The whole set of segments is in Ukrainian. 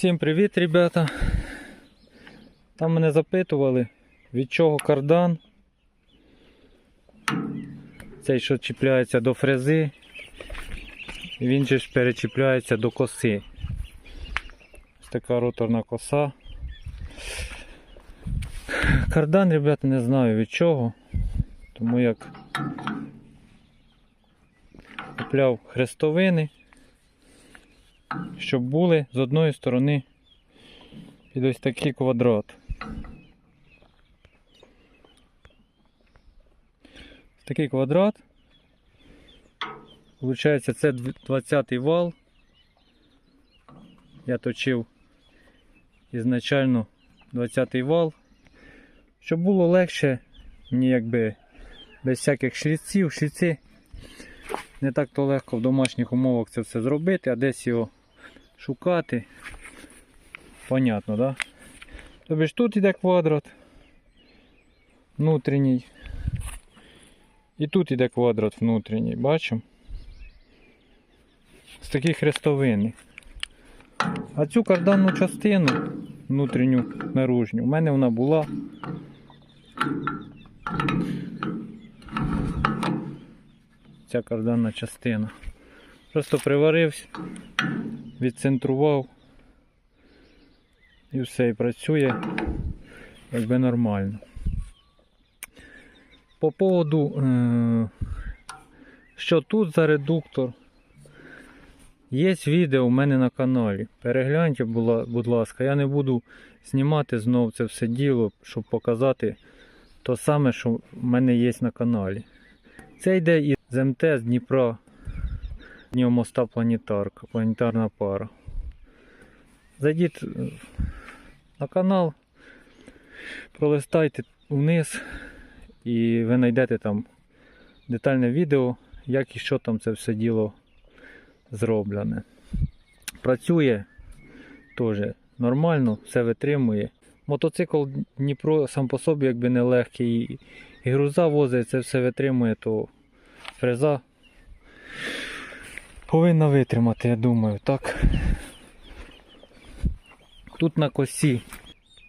Всім привіт, ребята. Там мене запитували, від чого кардан. Цей, що чіпляється до фрези, він же ж перечіпляється до коси. Ось така роторна коса. Кардан, ребята, не знаю від чого, тому як купляв хрестовини щоб були з одної сторони під ось такий квадрат. Такий квадрат. Получається, це 20-й вал. Я точив ізначально 20-й вал, щоб було легше, мені якби без всяких шліців, шліці. Не так то легко в домашніх умовах це все зробити, а десь його шукати. Понятно, да? Тобі ж тут іде квадрат внутрішній. І тут іде квадрат внутрішній, бачимо? З таких хрестовини. А цю карданну частину внутрішню наружню, у мене вона була. Ця карданна частина. Просто приварився, відцентрував і все, і працює якби нормально. По поводу, е, що тут за редуктор, є відео у мене на каналі. Перегляньте, будь ласка, я не буду знімати знов це все діло, щоб показати то саме, що в мене є на каналі. Це йде із МТ з Дніпра. Днього моста планетарка, планетарна пара. Зайдіть е, на канал, пролистайте вниз і ви знайдете там детальне відео, як і що там це все діло зроблене. Працює теж нормально, все витримує. Мотоцикл Дніпро сам по собі якби не легкий, і груза возить, це все витримує, то фреза повинна витримати, я думаю, так. Тут на косі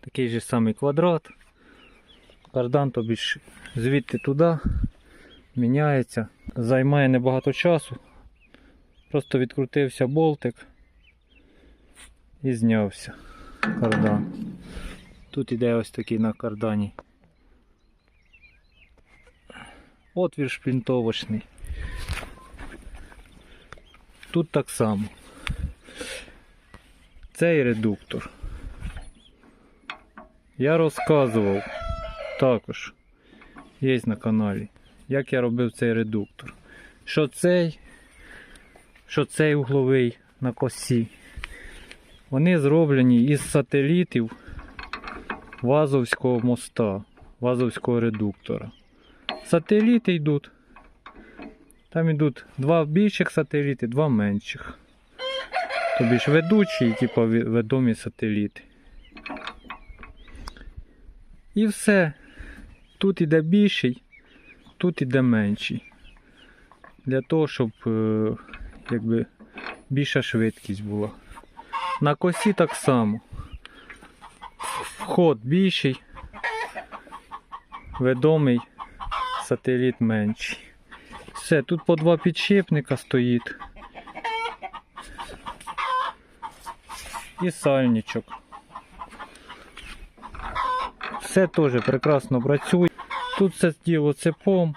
такий же самий квадрат. Кардан тобі ж звідти туди міняється. Займає небагато часу. Просто відкрутився болтик і знявся кардан. Тут іде ось такий на кардані. Отвір шплінтовочний. Тут так само. Цей редуктор. Я розказував також. Є на каналі. Як я робив цей редуктор. Що цей, що цей угловий на косі. Вони зроблені із сателітів Вазовського моста, Вазовського редуктора. Сателіти йдуть. Там йдуть два більших сателіти, два менших. Тобі ж ведучі, і типу відомі сателіти. І все. Тут іде більший, тут іде менший. Для того, щоб е, якби, більша швидкість була. На косі так само. Вход більший, ведомий, сателіт менший. Все, тут по два підшипника стоїть. І сальничок. Все теж прекрасно працює. Тут все діло цепом.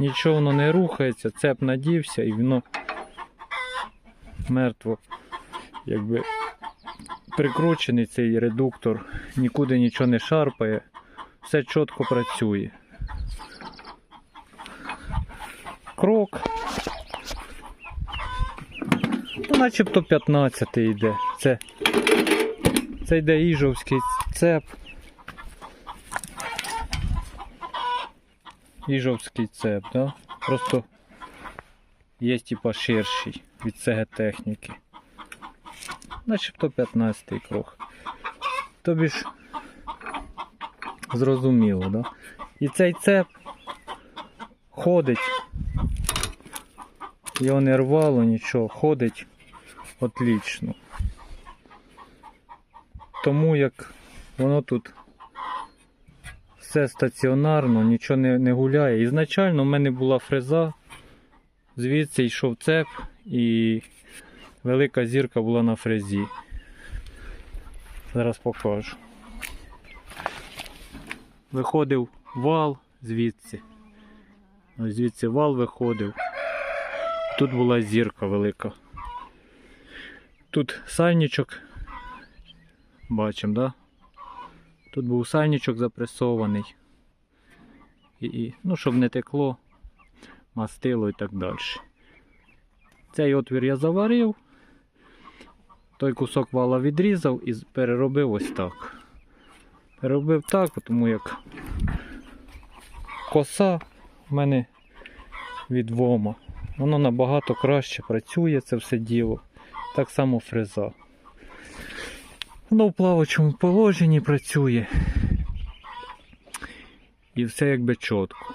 Нічого воно не рухається, цеп надівся і воно мертво. Якби прикручений цей редуктор, нікуди нічого не шарпає, все чітко працює. Крок. Ну, начебто 15 йде. Це, це йде іжовський цеп. Іжовський цеп, да? Просто є типа ширший від ЦГ техніки. Начебто 15 крок. Тобі ж зрозуміло, да? І цей цеп ходить. Його не рвало, нічого, ходить отлично. Тому як воно тут все стаціонарно, нічого не, не гуляє. Ізначально в мене була фреза, звідси йшов цеп і велика зірка була на фрезі. Зараз покажу. Виходив вал звідси. Ось звідси вал виходив. Тут була зірка велика. Тут сальничок. Бачимо, да? Тут був сальничок запресований. І, і, ну, щоб не текло, мастило і так далі. Цей отвір я заварив. Той кусок вала відрізав і переробив ось так. Переробив так, тому як коса в мене від вома. Воно набагато краще працює це все діло. Так само фреза. Воно в плавачому положенні працює. І все якби чітко.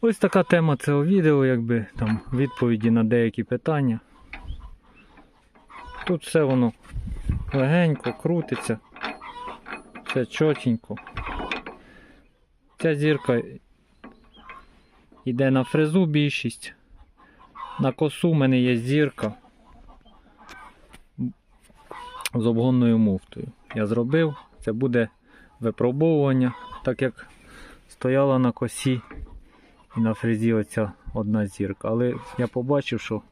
Ось така тема цього відео, якби там відповіді на деякі питання. Тут все воно легенько крутиться, все чотенько. Ця зірка йде на фрезу більшість. На косу в мене є зірка з обгонною муфтою. Я зробив, це буде випробовування, так як стояла на косі і на фрезі оця одна зірка. Але я побачив, що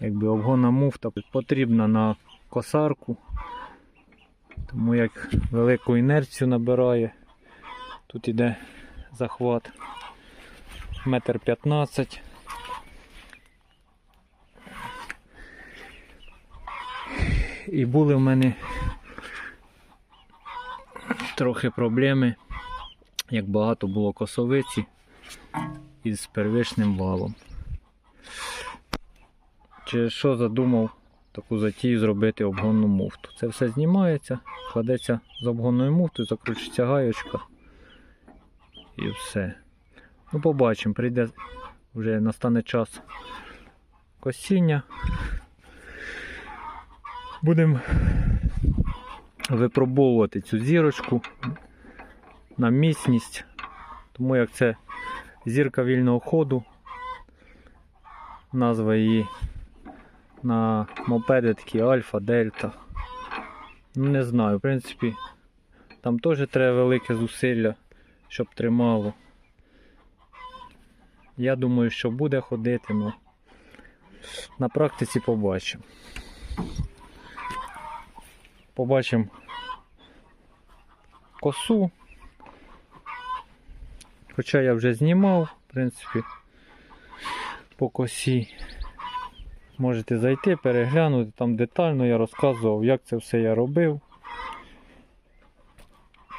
якби обгонна муфта потрібна на косарку, тому як велику інерцію набирає. Тут іде захват метр п'ятнадцять. І були в мене трохи проблеми, як багато було косовиці із первичним валом. Через що задумав таку затію зробити обгонну муфту. Це все знімається, кладеться з обгонною муфтою, закручується гаєчка і все. Ну, побачимо, прийде вже настане час косіння. Будемо випробовувати цю зірочку на міцність, тому як це зірка вільного ходу, назва її на мопеди такі альфа, дельта. Ну, не знаю, в принципі, там теж треба велике зусилля, щоб тримало. Я думаю, що буде ходити, але на практиці побачимо. Побачимо косу. Хоча я вже знімав, в принципі, по косі. Можете зайти, переглянути, там детально я розказував, як це все я робив.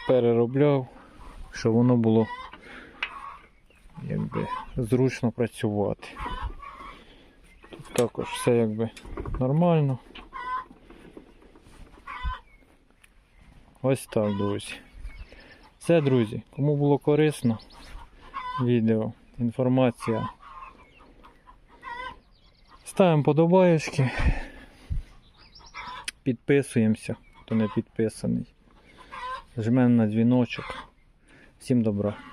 Переробляв, щоб воно було якби зручно працювати. Тут також все якби нормально. Ось так, друзі. Все, друзі, кому було корисно відео, інформація. Ставимо подобаєчки. Підписуємося, хто не підписаний. Жмемо на дзвіночок. Всім добра.